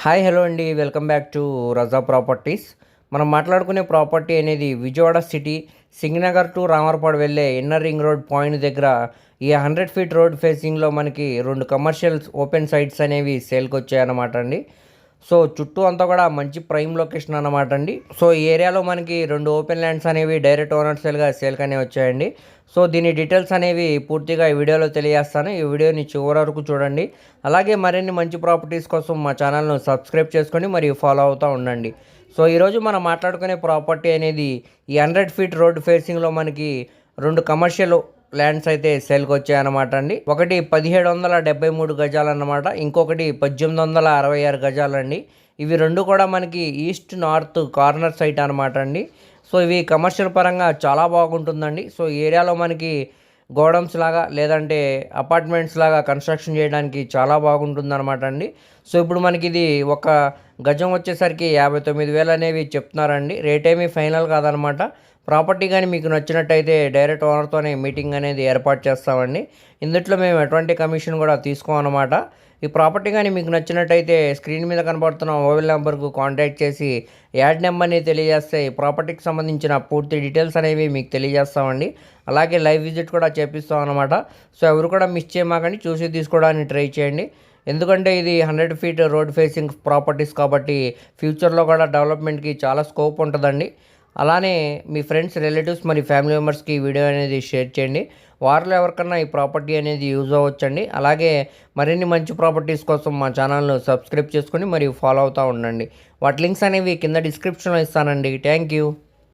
Hi hello అండి. Welcome back to Raza properties. మనం మాట్లాడుకునే ప్రాపర్టీ అనేది విజయవాడ సిటీ సింగనగర్ టు రామర్పాడు వెళ్ళే ఇన్నర్ రింగ్ రోడ్ పాయింట్ దగ్గర. ఈ హండ్రెడ్ ఫీట్ రోడ్ ఫేసింగ్లో మనకి రెండు కమర్షియల్స్ ఓపెన్ సైట్స్ అనేవి సేల్కి వచ్చాయన్నమాట అండి. సో చుట్టూ అంతా కూడా మంచి ప్రైమ్ లొకేషన్ అన్నమాట అండి. సో ఈ ఏరియాలో మనకి రెండు ఓపెన్ ల్యాండ్స్ అనేవి డైరెక్ట్ ఓనర్ సేల్గా సేల్కనే వచ్చాయండి. సో దీని డీటెయిల్స్ అనేవి పూర్తిగా ఈ వీడియోలో తెలియజేస్తాను. ఈ వీడియోని చివరి వరకు చూడండి. అలాగే మరిన్ని మంచి ప్రాపర్టీస్ కోసం మా ఛానల్ను సబ్స్క్రైబ్ చేసుకొని మరియు ఫాలో అవుతూ ఉండండి. సో ఈరోజు మనం మాట్లాడుకునే ప్రాపర్టీ అనేది ఈ హండ్రెడ్ ఫీట్ రోడ్ ఫేసింగ్లో మనకి రెండు కమర్షియల్ ల్యాండ్స్ అయితే సేల్కి వచ్చాయన్నమాట అండి. ఒకటి పదిహేడు వందల డెబ్బై మూడు గజాలు అన్నమాట ఇంకొకటి పద్దెనిమిది వందల అరవై ఆరు గజాలండి. ఇవి రెండు కూడా మనకి ఈస్ట్ నార్త్ కార్నర్ సైట్ అనమాట అండి. సో ఇవి కమర్షియల్ పరంగా చాలా బాగుంటుందండి. సో ఏరియాలో మనకి గోడౌన్స్ లాగా లేదంటే అపార్ట్మెంట్స్ లాగా కన్స్ట్రక్షన్ చేయడానికి చాలా బాగుంటుంది అనమాట అండి. సో ఇప్పుడు మనకి ఇది ఒక గజం వచ్చేసరికి యాభై తొమ్మిది వేలు అనేవి చెప్తున్నారండి. రేట్ ఏమీ ఫైనల్ కాదనమాట. ప్రాపర్టీ కానీ మీకు నచ్చినట్టయితే డైరెక్ట్ ఓనర్తోనే మీటింగ్ అనేది ఏర్పాటు చేస్తామండి. ఇందుట్లో మేము ఎటువంటి కమిషన్ కూడా తీసుకోమన్నమాట ఈ ప్రాపర్టీ కానీ మీకు నచ్చినట్టయితే స్క్రీన్ మీద కనబడుతున్న మొబైల్ నెంబర్కు కాంటాక్ట్ చేసి యాడ్ నెంబర్ని తెలియజేస్తే ఈ ప్రాపర్టీకి సంబంధించిన పూర్తి డీటెయిల్స్ అనేవి మీకు తెలియజేస్తామండి. అలాగే లైవ్ విజిట్ కూడా చేపిస్తాం అనమాట సో ఎవరు కూడా మిస్ చేయమాకండి. చూసి తీసుకోవడానికి ట్రై చేయండి. ఎందుకంటే ఇది hundred feet road facing properties కాబట్టి ఫ్యూచర్లో కూడా డెవలప్మెంట్కి చాలా స్కోప్ ఉంటుందండి. అలానే మీ ఫ్రెండ్స్ రిలేటివ్స్ మరి ఫ్యామిలీ మెంబర్స్కి ఈ వీడియో అనేది షేర్ చేయండి. వారిలో ఎవరికన్నా ఈ ప్రాపర్టీ అనేది యూజ్ అవ్వచ్చండి. అలాగే మరిన్ని మంచి ప్రాపర్టీస్ కోసం మా ఛానల్ను సబ్స్క్రైబ్ చేసుకొని మరియు ఫాలో అవుతూ ఉండండి. వాటి లింక్స్ అనేవి కింద డిస్క్రిప్షన్లో ఇస్తానండి. Thank you.